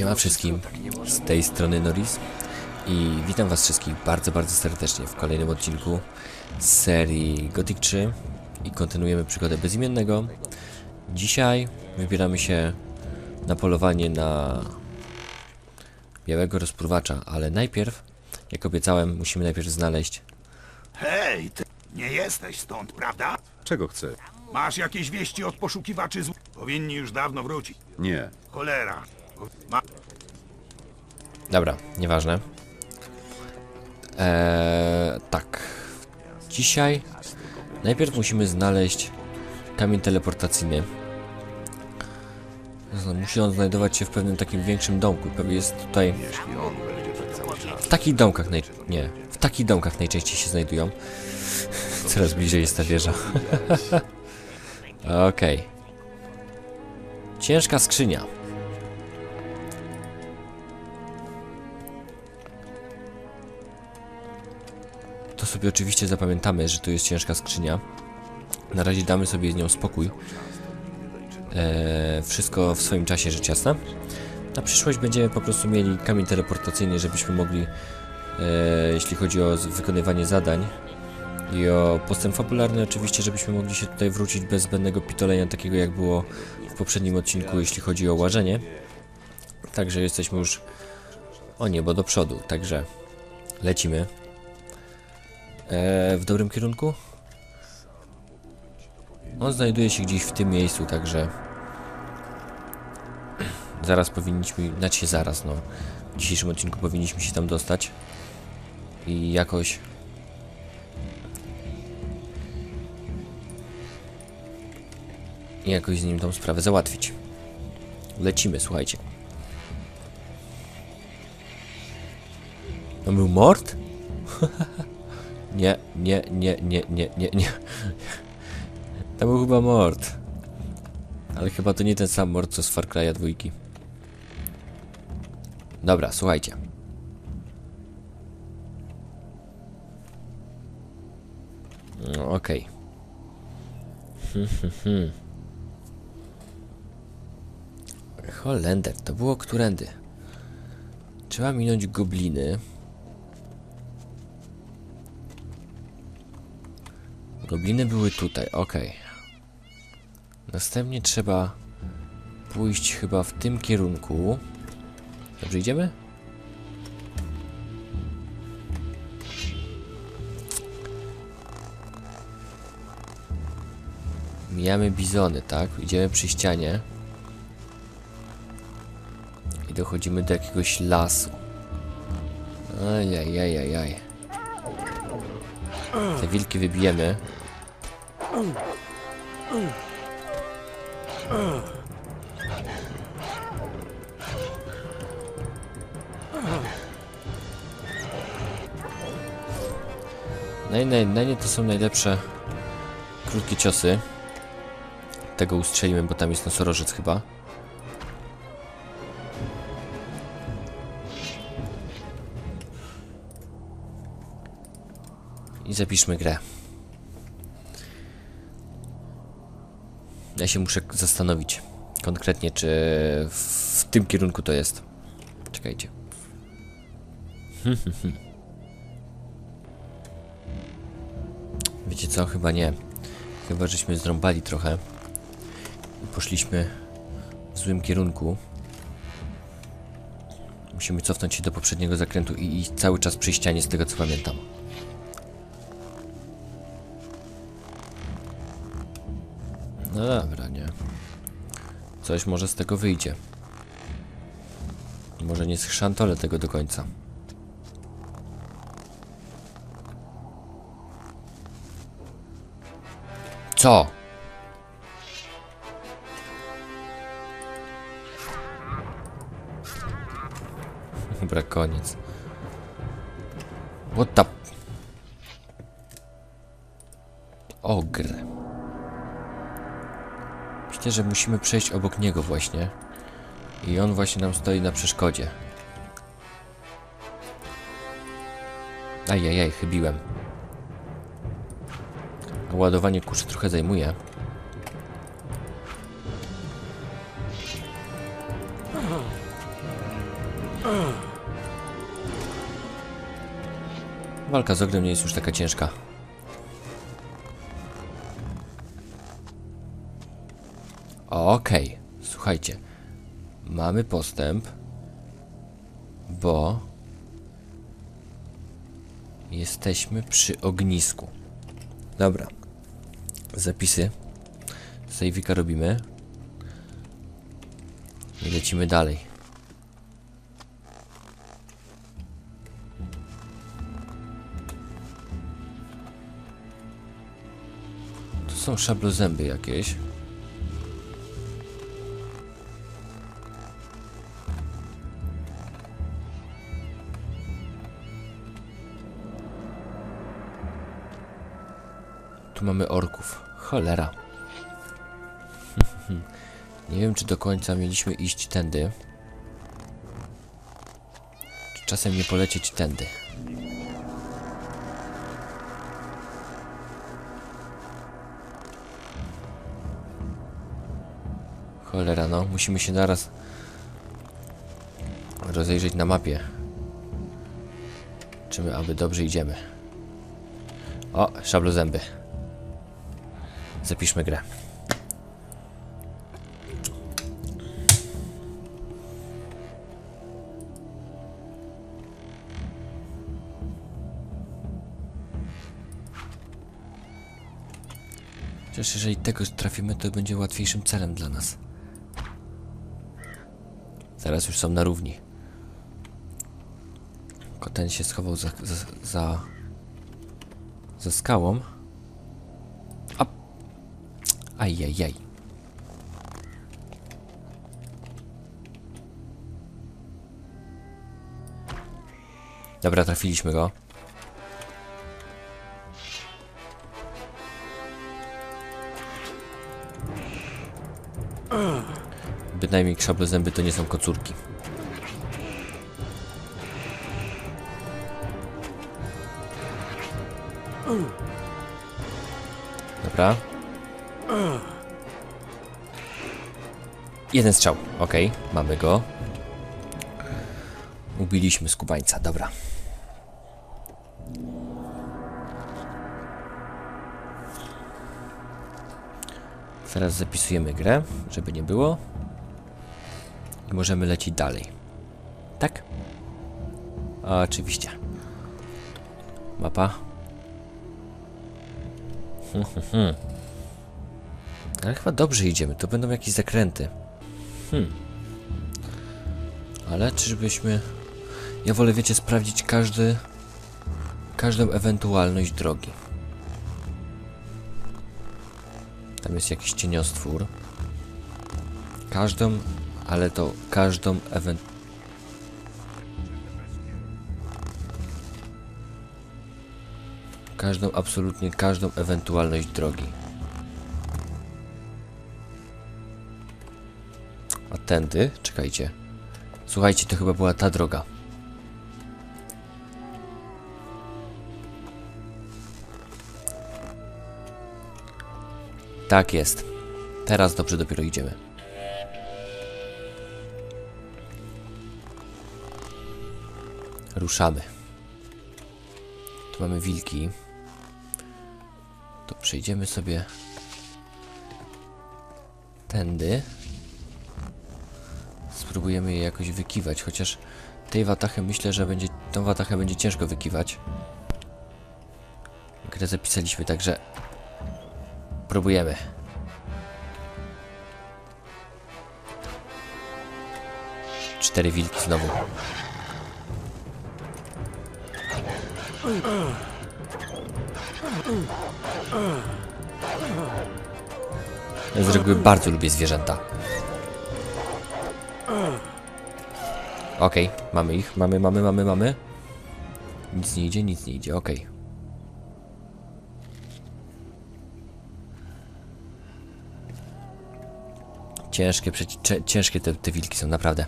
Siema wszystkim, z tej strony Norris i witam was wszystkich bardzo, bardzo serdecznie w kolejnym odcinku z serii Gothic 3 i kontynuujemy przygodę bezimiennego. Dzisiaj wybieramy się na polowanie na białego rozpruwacza, ale najpierw, jak obiecałem, musimy najpierw znaleźć Hej, ty nie jesteś stąd, prawda? Czego chce? Masz jakieś wieści od poszukiwaczy z... Powinni już dawno wrócić. Nie. Cholera. Dobra, nieważne. Eee, tak. Dzisiaj najpierw musimy znaleźć kamień teleportacyjny. Musi on znajdować się w pewnym takim większym domku. Pewnie jest tutaj. W takich domkach naj... Nie. W takich domkach najczęściej się znajdują. Coraz bliżej jest ta wieża. Okej. Ciężka skrzynia. Sobie oczywiście zapamiętamy, że to jest ciężka skrzynia. Na razie damy sobie z nią spokój. Eee, wszystko w swoim czasie, rzecz jasna. Na przyszłość będziemy po prostu mieli kamień teleportacyjny, żebyśmy mogli, e, jeśli chodzi o wykonywanie zadań i o postęp fabularny, oczywiście, żebyśmy mogli się tutaj wrócić bez zbędnego pitolenia, takiego jak było w poprzednim odcinku, jeśli chodzi o łażenie. Także jesteśmy już o niebo do przodu, także lecimy. E, w dobrym kierunku? On znajduje się gdzieś w tym miejscu, także zaraz powinniśmy, znaczy zaraz, no w dzisiejszym odcinku powinniśmy się tam dostać i jakoś i jakoś z nim tą sprawę załatwić. Lecimy, słuchajcie. To był mord? Nie, nie, nie, nie, nie, nie, nie. To był chyba mord. Ale chyba to nie ten sam mord, co z Far Cry'a dwójki. Dobra, słuchajcie. No, okej. Hmm. Holender, to było którędy? Trzeba minąć gobliny. Gobliny były tutaj, ok. Następnie trzeba pójść chyba w tym kierunku. Dobrze idziemy? Mijamy bizony, tak? Idziemy przy ścianie. I dochodzimy do jakiegoś lasu. Ajajajajaj. Te wilki wybijemy. Naj, naj, naj nie to są najlepsze krótkie ciosy. Tego ustrzelimy, bo tam jest nosorożec chyba. Zapiszmy grę. Ja się muszę zastanowić konkretnie, czy w tym kierunku to jest. Czekajcie. Wiecie co? Chyba nie. Chyba żeśmy zrąbali trochę. I poszliśmy w złym kierunku. Musimy cofnąć się do poprzedniego zakrętu i iść cały czas przy ścianie z tego co pamiętam. No dobra, nie. Coś może z tego wyjdzie. Może nie schrzantolę tego do końca. Co? Dobra, koniec. What the... Ogr. Myślę, że musimy przejść obok niego właśnie. I on właśnie nam stoi na przeszkodzie. Ajajaj, chybiłem. Ładowanie kuszy trochę zajmuje. Walka z ogniem nie jest już taka ciężka. Okej, słuchajcie. Mamy postęp, bo jesteśmy przy ognisku. Dobra. Zapisy. Sejwika robimy. I lecimy dalej. Tu są szablozęby jakieś. Tu mamy orków. Cholera. Nie wiem, czy do końca mieliśmy iść tędy. Czy czasem nie polecieć tędy. Cholera, no. Musimy się naraz rozejrzeć na mapie. Czy my aby dobrze idziemy. O, szablozęby. Zapiszmy grę. Chociaż jeżeli tego trafimy, to będzie łatwiejszym celem dla nas. Zaraz już są na równi. Tylko się schował za, za, za, za skałą. Ajajaj. Dobra, trafiliśmy go. Bynajmniej szablozęby to nie są kocurki. Dobra. Jeden strzał. Okej, mamy go. Ubiliśmy skubańca, dobra. Teraz zapisujemy grę, żeby nie było. I możemy lecieć dalej. Tak? Oczywiście. Mapa. Hmm, hmm, hmm. Ale chyba dobrze idziemy. To będą jakieś zakręty. Hmm. Ale czyżbyśmy... Ja wolę, wiecie, sprawdzić każdy... Każdą ewentualność drogi. Tam jest jakiś cieniostwór. Każdą, ale to każdą ewent... Każdą, absolutnie każdą ewentualność drogi. A tędy? Czekajcie. Słuchajcie, to chyba była ta droga. Tak jest. Teraz dobrze dopiero idziemy. Ruszamy. Tu mamy wilki. To przejdziemy sobie tędy. Spróbujemy je jakoś wykiwać, chociaż tej watachy myślę, że będzie tą watachę będzie ciężko wykiwać. Grę zapisaliśmy, także próbujemy. Cztery wilki znowu. Ja z reguły bardzo lubię zwierzęta. Okej, mamy ich, mamy, mamy, mamy, mamy. Nic nie idzie, nic nie idzie, okej. Ciężkie, przeci- cie- ciężkie te, te wilki są, naprawdę.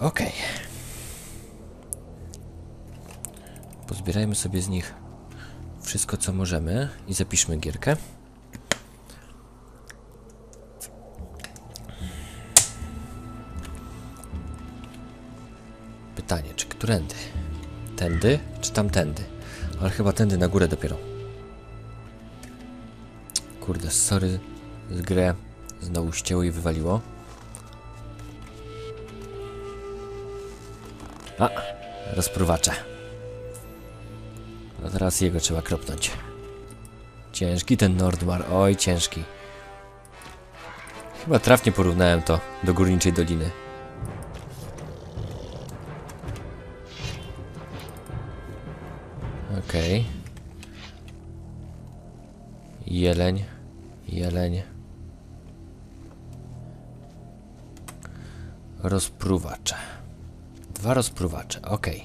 Okej. Pozbierajmy sobie z nich wszystko, co możemy i zapiszmy gierkę. Którędy? Tędy, czy tamtędy? Ale chyba tędy na górę dopiero. Kurde, sorry, z grę znowu ścięło i wywaliło. A, rozpruwacze. A teraz jego trzeba kropnąć. Ciężki ten Nordmar, oj ciężki. Chyba trafnie porównałem to do Górniczej Doliny. Jeleń. Jeleń. Rozpruwacze. Dwa rozpruwacze, okej.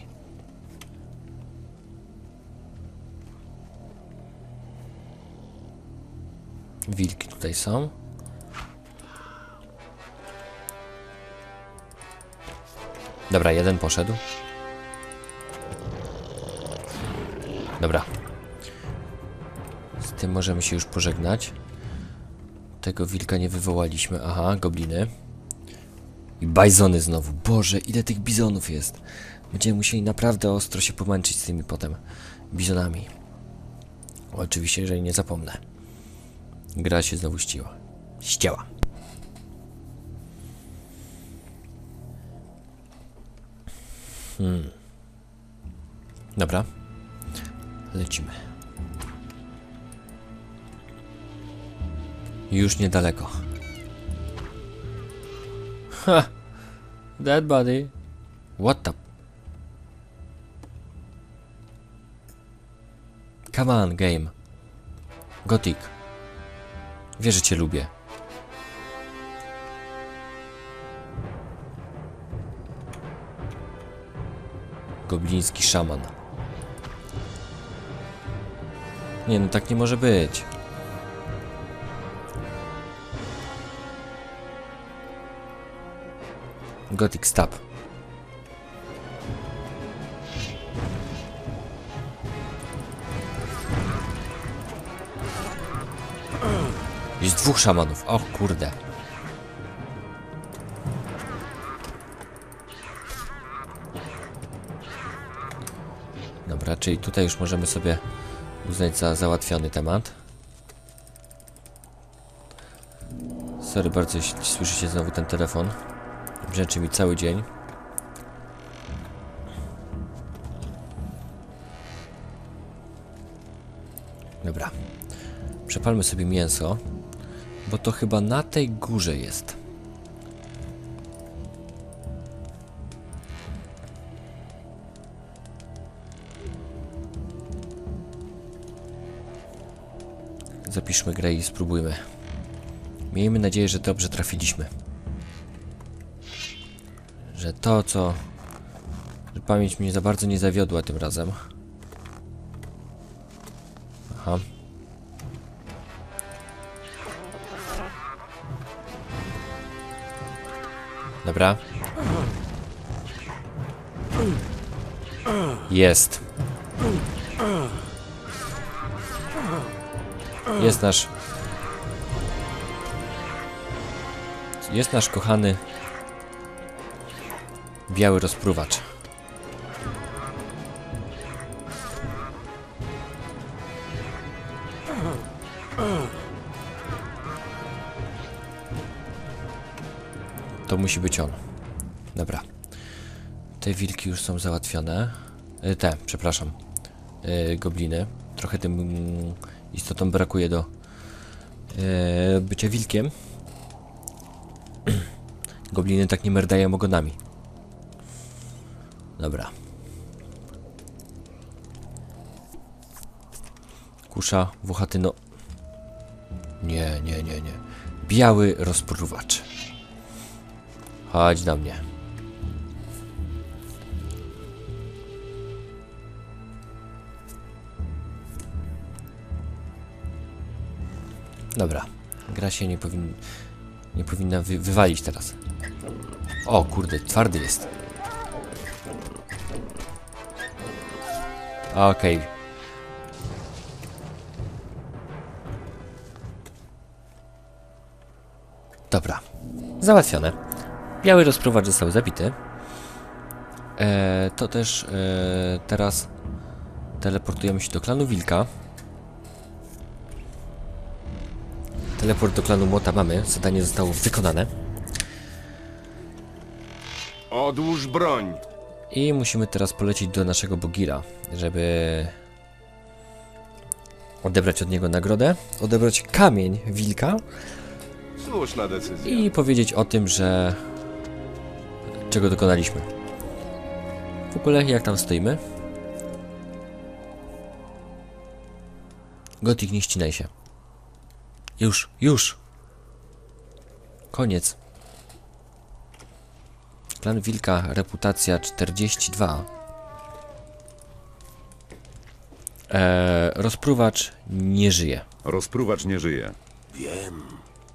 Wilki tutaj są. Dobra, jeden poszedł. Dobra. Możemy się już pożegnać. Tego wilka nie wywołaliśmy. Aha, gobliny. I bajzony znowu. Boże, ile tych bizonów jest. Będziemy musieli naprawdę ostro się pomęczyć z tymi potem bizonami. Oczywiście, jeżeli nie zapomnę. Gra się znowu ściła. Ścięła. Hmm. Dobra. Lecimy. Już niedaleko. Ha! Dead body. What the... Come on, game. Gothic. Wiesz, że cię lubię. Gobliński szaman. Nie no, tak nie może być. Gothic Stab. Jest dwóch szamanów. O kurde. Dobra, czyli tutaj już możemy sobie uznać za załatwiony temat. Sorry bardzo, jeśli słyszycie znowu ten telefon. Brzęczy mi cały dzień. Dobra. Przepalmy sobie mięso, bo to chyba na tej górze jest. Zapiszmy grę i spróbujmy. Miejmy nadzieję, że dobrze trafiliśmy. Że to, co... Że pamięć mnie za bardzo nie zawiodła tym razem. Aha. Dobra. Jest. Jest nasz... Jest nasz kochany... Biały rozpruwacz. To musi być on. Dobra. Te wilki już są załatwione. E, Te, przepraszam. E, Gobliny. Trochę tym istotom brakuje do e, bycia wilkiem. Gobliny tak nie merdają ogonami. Dobra. Kusza, włochaty, no... Nie, nie, nie, nie. Biały rozpruwacz. Chodź do mnie. Dobra. Gra się nie, powin... nie powinna wy wywalić teraz. O kurde, twardy jest. Okej. Dobra. Załatwione. Biały rozprowacz został zabity. E, to też e, teraz teleportujemy się do klanu Wilka. Teleport do klanu Młota mamy, zadanie zostało wykonane. Odłóż broń. I musimy teraz polecieć do naszego Bogira, żeby odebrać od niego nagrodę, odebrać kamień Wilka Słuszna decyzja. i powiedzieć o tym, że czego dokonaliśmy. W ogóle jak tam stoimy? Gotik, nie ścinaj się. Już, już. Koniec. Plan Wilka, reputacja 42. Eee, rozpruwacz nie żyje. Rozpruwacz nie żyje. Wiem,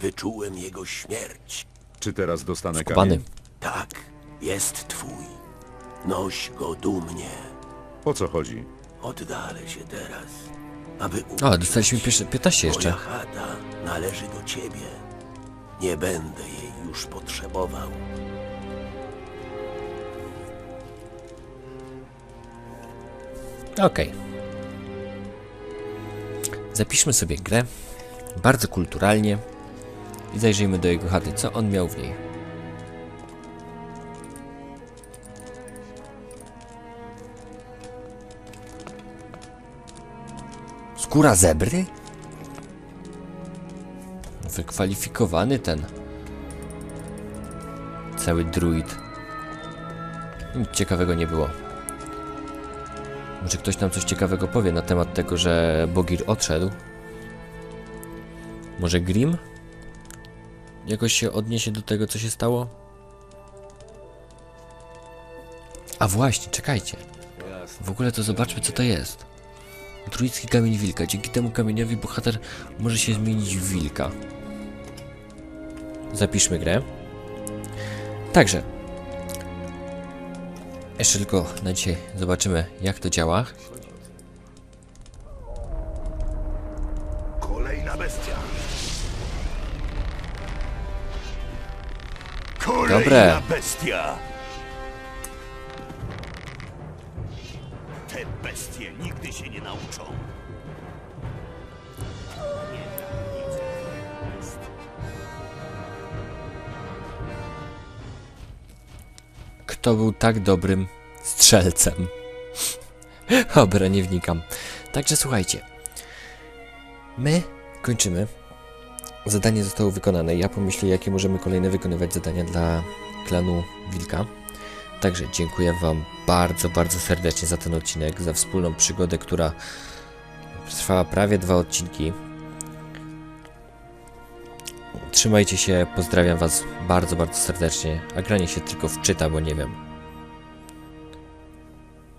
wyczułem jego śmierć. Czy teraz dostanę Kubany. kamień? Tak, jest twój. Noś go dumnie. O co chodzi? Oddalę się teraz, aby O, dostaliśmy pierwsze 15 jeszcze. Moja chata należy do ciebie. Nie będę jej już potrzebował. Okej. Zapiszmy sobie grę. Bardzo kulturalnie. I zajrzyjmy do jego chaty, co on miał w niej. Skóra zebry? Wykwalifikowany ten. Cały druid. Nic ciekawego nie było. Może ktoś nam coś ciekawego powie na temat tego, że Bogir odszedł? Może Grim? Jakoś się odniesie do tego, co się stało? A właśnie, czekajcie. W ogóle to zobaczmy, co to jest. Druicki kamień wilka. Dzięki temu kamieniowi bohater może się zmienić w wilka. Zapiszmy grę. Także, jeszcze tylko na dzisiaj zobaczymy, jak to działa. Kolejna bestia. Kolejna Dobre. bestia. Te bestie nigdy się nie nauczą. Kto był tak dobrym strzelcem? Dobra, nie wnikam. Także słuchajcie. My kończymy. Zadanie zostało wykonane. Ja pomyślę, jakie możemy kolejne wykonywać zadania dla klanu Wilka. Także dziękuję Wam bardzo, bardzo serdecznie za ten odcinek, za wspólną przygodę, która trwała prawie dwa odcinki. Trzymajcie się, pozdrawiam Was bardzo, bardzo serdecznie. A granie się tylko wczyta, bo nie wiem.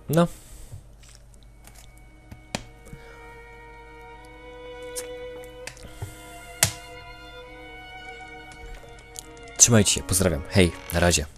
No. Trzymajcie się, pozdrawiam. Hej, na razie.